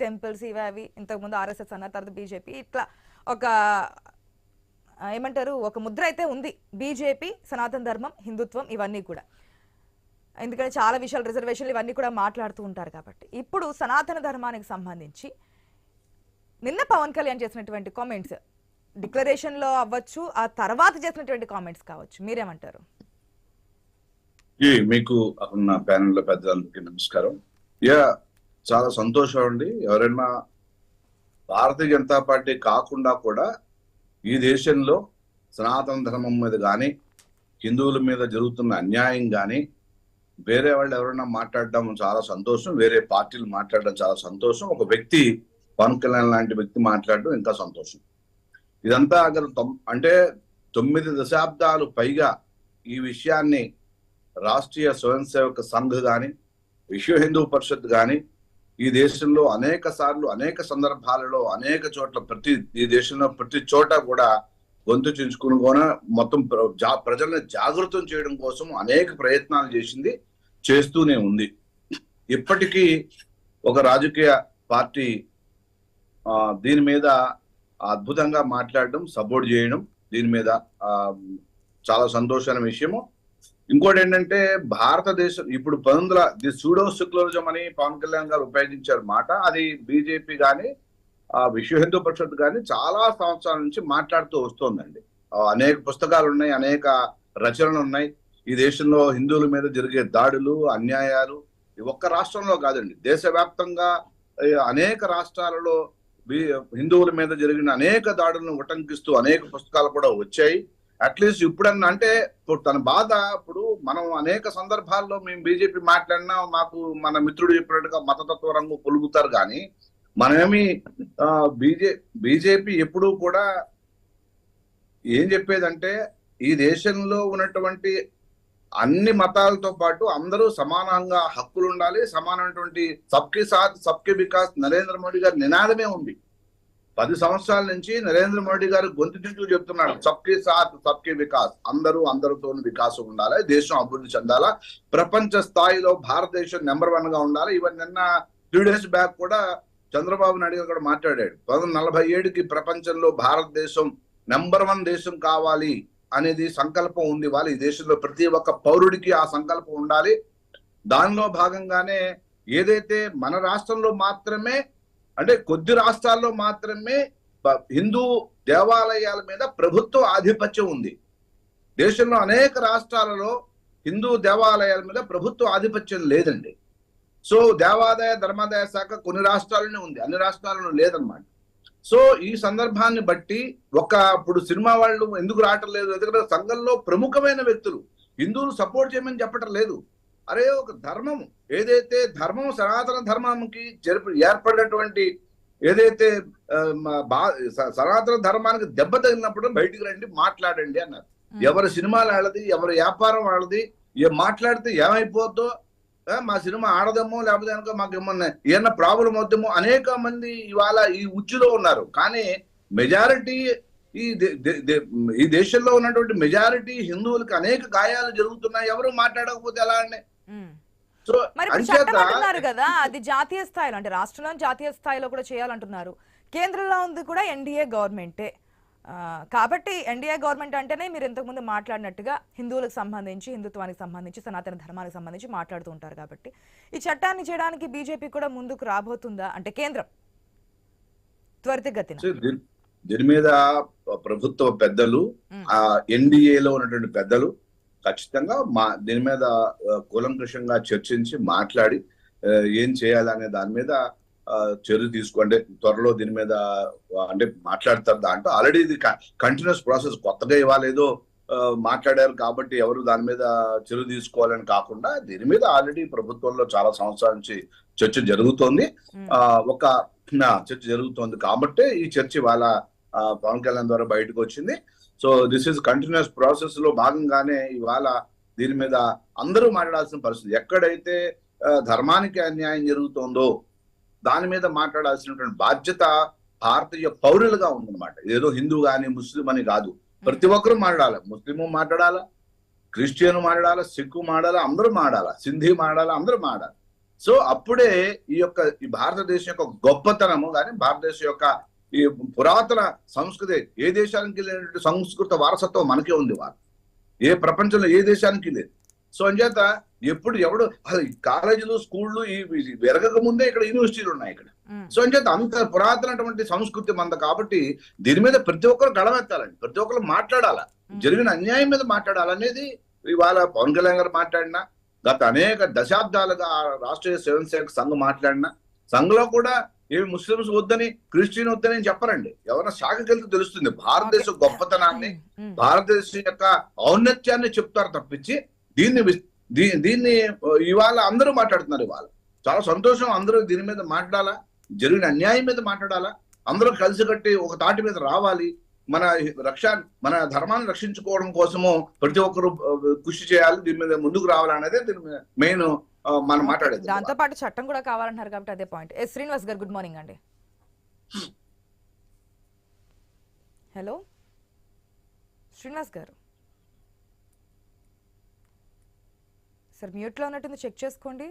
Temples ఇవి అవి ఇంతకుముందు ఆర్ఎస్ఎస్ అన్న తర్వాత బీజేపీ. ఇట్లా ఒక ఏమంటారు ఒక ముద్ర అయితే ఉంది. బీజేపీ సనాతన ధర్మం హిందుత్వం ఇవన్నీ కూడా. ఎందుకంటే చాలా విషయాలు రిజర్వేషన్లు ఇవన్నీ కూడా మాట్లాడుతూ ఉంటారు కాబట్టి. ఇప్పుడు సనాతన ధర్మానికి సంబంధించి నిన్న పవన్ కళ్యాణ్ చేసినటువంటి కామెంట్స్ డిక్లరేషన్లో అవ్వచ్చు ఆ తర్వాత చేసినటువంటి కామెంట్స్ కావచ్చు. మీరేమంటారు? మీకు ఉన్న ప్యానెల్లో పెద్దలందరికీ నమస్కారం. యా చాలా సంతోషం అండి. ఎవరైనా భారతీయ జనతా పార్టీ కాకుండా కూడా ఈ దేశంలో సనాతన ధర్మం మీద కానీ హిందువుల మీద జరుగుతున్న అన్యాయం కానీ వేరే వాళ్ళు ఎవరైనా మాట్లాడడం చాలా సంతోషం. వేరే పార్టీలు మాట్లాడడం చాలా సంతోషం. ఒక వ్యక్తి పవన్ కళ్యాణ్ లాంటి వ్యక్తి మాట్లాడడం ఇంకా సంతోషం. ఇదంతా అక్కడ అంటే తొమ్మిది దశాబ్దాలు పైగా ఈ విషయాన్ని రాష్ట్రీయ స్వయం సేవక సంఘ్ కానీ విశ్వ హిందూ పరిషత్ కానీ ఈ దేశంలో అనేక సార్లు అనేక సందర్భాలలో అనేక చోట్ల ప్రతి ఈ దేశంలో ప్రతి చోట కూడా గొంతు చించుకుని కూడా మొత్తం ప్ర- జా- ప్రజల్ని జాగృతం చేయడం కోసం అనేక ప్రయత్నాలు చేసింది చేస్తూనే ఉంది. ఇప్పటికీ ఒక రాజకీయ పార్టీ దీని మీద అద్భుతంగా మాట్లాడడం సపోర్ట్ చేయడం దీని మీద చాలా సంతోషమైన విషయము. ఇంకోటి ఏంటంటే భారతదేశం ఇప్పుడు పంతొమ్మిది ది సూడో సెక్యులరిజం అని పవన్ కళ్యాణ్ గారు ఉపయోగించారు మాట. అది బీజేపీ కానీ ఆ విశ్వ హిందూ పరిషత్ కానీ చాలా సంవత్సరాల నుంచి మాట్లాడుతూ వస్తోందండి. అనేక పుస్తకాలు ఉన్నాయి అనేక రచనలు ఉన్నాయి. ఈ దేశంలో హిందువుల మీద జరిగే దాడులు అన్యాయాలు ఒక్క రాష్ట్రంలో కాదండి. దేశవ్యాప్తంగా అనేక రాష్ట్రాలలో బి- హిందువుల మీద జరిగిన అనేక దాడులను ఉటంకిస్తూ అనేక పుస్తకాలు కూడా వచ్చాయి. అట్లీస్ట్ ఇప్పుడన్నా అంటే ఇప్పుడు తన బాధ ఇప్పుడు మనం అనేక సందర్భాల్లో మేము బీజేపీ మాట్లాడినా మాకు మన మిత్రుడు చెప్పినట్టుగా మతతత్వ రంగు పొలుగుతారు కానీ మనమేమి బీజే బీజేపీ ఎప్పుడూ కూడా ఏం చెప్పేదంటే ఈ దేశంలో ఉన్నటువంటి అన్ని మతాలతో పాటు అందరూ సమానంగా హక్కులు ఉండాలి సమానమైనటువంటి సబ్కి సాత్ సబ్కి వికాస్ నరేంద్ర మోడీ గారి నినాదమే ఉంది. పది సంవత్సరాల నుంచి నరేంద్ర మోడీ గారు గొంతు చుట్టూ చెప్తున్నాడు సబ్కే సాత్ సబ్కే వికాస్. అందరూ అందరితో వికాసం ఉండాలి దేశం అభివృద్ధి చెందాలా ప్రపంచ స్థాయిలో భారతదేశం నెంబర్ వన్గా ఉండాలి. ఈవెన్ నిన్న త్రీ డేస్ బ్యాక్ కూడా చంద్రబాబు నాయుడు గారు కూడా మాట్లాడాడు. పంతొమ్మిది నలభై ఏడుకి ప్రపంచంలో భారతదేశం నెంబర్ వన్ దేశం కావాలి అనేది సంకల్పం ఉంది. వాళ్ళు ఈ దేశంలో ప్రతి ఒక్క పౌరుడికి ఆ సంకల్పం ఉండాలి. దానిలో భాగంగానే ఏదైతే మన రాష్ట్రంలో మాత్రమే అంటే కొద్ది రాష్ట్రాల్లో మాత్రమే హిందూ దేవాలయాల మీద ప్రభుత్వ ఆధిపత్యం ఉంది. దేశంలో అనేక రాష్ట్రాలలో హిందూ దేవాలయాల మీద ప్రభుత్వ ఆధిపత్యం లేదండి. సో దేవాదాయ ధర్మాదాయ శాఖ కొన్ని రాష్ట్రాల్లోనే ఉంది. అన్ని రాష్ట్రాల్లో లేదన్నమాట. సో ఈ సందర్భాన్ని బట్టి ఒక ఇప్పుడు సినిమా వాళ్ళు ఎందుకు రావటం లేదు? ఎందుకంటే సంఘంలో ప్రముఖమైన వ్యక్తులు. హిందువులు సపోర్ట్ చేయమని చెప్పటం లేదు. అరే ఒక ధర్మం ఏదైతే ధర్మం సనాతన ధర్మంకి జరిపి ఏర్పడినటువంటి ఏదైతే బా- సనాతన ధర్మానికి దెబ్బ తగిలినప్పుడు బయటికి రండి మాట్లాడండి అన్నారు. ఎవరి సినిమాలు వాళ్ళది ఎవరి వ్యాపారం వాళ్ళది ఏ మాట్లాడితే ఏమైపోద్దో మా సినిమా ఆడదేమో లేకపోతే కనుక మాకు ఏమన్నా ఏమన్నా ప్రాబ్లం అవుతామో అనేక మంది ఇవాళ ఈ ఉచ్చులో ఉన్నారు. కానీ మెజారిటీ ఈ ఈ దేశంలో ఉన్నటువంటి మెజారిటీ హిందువులకు అనేక గాయాలు జరుగుతున్నాయి. ఎవరు మాట్లాడకపోతే ఎలా అండి? మరి చట్టం అంటున్నారు కదా అది జాతీయ స్థాయిలో అంటే రాష్ట్రంలో జాతీయ స్థాయిలో కూడా చేయాలంటున్నారు. కేంద్రంలో ఉంది కూడా ఎన్డీఏ గవర్నమెంటే. కాబట్టి ఎన్డీఏ గవర్నమెంట్ అంటేనే మీరు ఇంతకుముందు మాట్లాడినట్టుగా హిందువులకు సంబంధించి హిందుత్వానికి సంబంధించి సనాతన ధర్మానికి సంబంధించి మాట్లాడుతూ ఉంటారు కాబట్టి. ఈ చట్టాన్ని చేయడానికి బీజేపీ కూడా ముందుకు రాబోతుందా? అంటే కేంద్రం. త్వరితగతిన. దీని- మీద ప్రభుత్వ పెద్దలు. ఆ ఎన్డీఏలో ఉన్నటువంటి పెద్దలు ఖచ్చితంగా మా దీని మీద కూలంకషంగా చర్చించి మాట్లాడి ఏం చేయాలనే దాని మీద చర్య తీసుకోండి త్వరలో దీని మీద అంటే మాట్లాడతారు దాంట్లో. ఆల్రెడీ ఇది కంటిన్యూస్ ప్రాసెస్ కొత్తగా ఆ, మాట్లాడారు కాబట్టి ఎవరు దాని మీద చర్య తీసుకోవాలని కాకుండా దీని మీద ఆల్రెడీ ప్రభుత్వంలో చాలా సంవత్సరాల నుంచి చర్చ జరుగుతోంది. ఒక చర్చ జరుగుతోంది కాబట్టి ఈ చర్చ ఇవాళ ఆ, పవన్ కళ్యాణ్ ద్వారా బయటకు వచ్చింది. సో దిస్ ఇస్ కంటిన్యూస్ ప్రాసెస్లో భాగంగానే ఇవాళ దీని మీద అందరూ మాట్లాడాల్సిన పరిస్థితి. ఎక్కడైతే ధర్మానికి అన్యాయం జరుగుతోందో దాని మీద మాట్లాడాల్సినటువంటి బాధ్యత భారతీయ పౌరులుగా ఉందన్నమాట. ఏదో హిందూ కానీ ముస్లిం అని కాదు. ప్రతి ఒక్కరూ మాట్లాడాలి. ముస్లిము మాట్లాడాలా? క్రిస్టియన్ మాట్లాడాలా? సిక్కు మాట్లాడాలా? అందరూ మాట్లాడాలా? సింధీ మాట్లాడాలా? అందరూ మాట్లాడాలి. సో అప్పుడే ఈ యొక్క ఈ భారతదేశం యొక్క గొప్పతనము కానీ భారతదేశం యొక్క ఈ పురాతన సంస్కృతి ఏ దేశానికి లేనటువంటి సంస్కృత వారసత్వం మనకే ఉంది వారు. ఏ ప్రపంచంలో ఏ దేశానికి లేదు. సో అంచేత ఎప్పుడు ఎవడు కాలేజీలు స్కూళ్ళు వెరగక ముందే ఇక్కడ యూనివర్సిటీలు ఉన్నాయి ఇక్కడ. సో అంచేత అంత పురాతనటువంటి సంస్కృతి మంద కాబట్టి దీని మీద ప్రతి ఒక్కరు గళమెత్తాలండి. ప్రతి ఒక్కరు మాట్లాడాలా. జరిగిన అన్యాయం మీద మాట్లాడాలనేది ఇవాళ పవన్ కళ్యాణ్ గారు మాట్లాడినా గత అనేక దశాబ్దాలుగా రాష్ట్రీయ స్వయం సేవక సంఘం మాట్లాడినా సంఘంలో కూడా ఏమి ముస్లిమ్స్ వద్దని క్రిస్టియన్ వద్దని చెప్పరండి. ఎవరైనా శాఖకి వెళ్తే తెలుస్తుంది. భారతదేశ. గొప్పతనాన్ని. భారతదేశం యొక్క ఔన్నత్యాన్ని చెప్తారు తప్పించి దీన్ని దీన్ని ఇవాళ అందరూ మాట్లాడుతున్నారు ఇవాళ. చాలా సంతోషం అందరూ దీని మీద మాట్లాడాలా? జరిగిన అన్యాయం మీద మాట్లాడాలా? అందరూ కలిసికట్టి ఒక తాటి మీద రావాలి. మన రక్ష మన ధర్మాన్ని రక్షించుకోవడం కోసము ప్రతి ఒక్కరు కృషి చేయాలి దీని మీద ముందుకు రావాలనేదే దీని మీద మెయిన్ మనం మాట్లాడేది. దాంతో పాటు చట్టం కూడా కావాలంటున్నారు కాబట్టి అదే point. Yes Srinivas garu good morning అండి. హలో? శ్రీనివాస్ గారు? సార్ మ్యూట్లో ఉన్నట్టుంది చెక్ చేసుకోండి.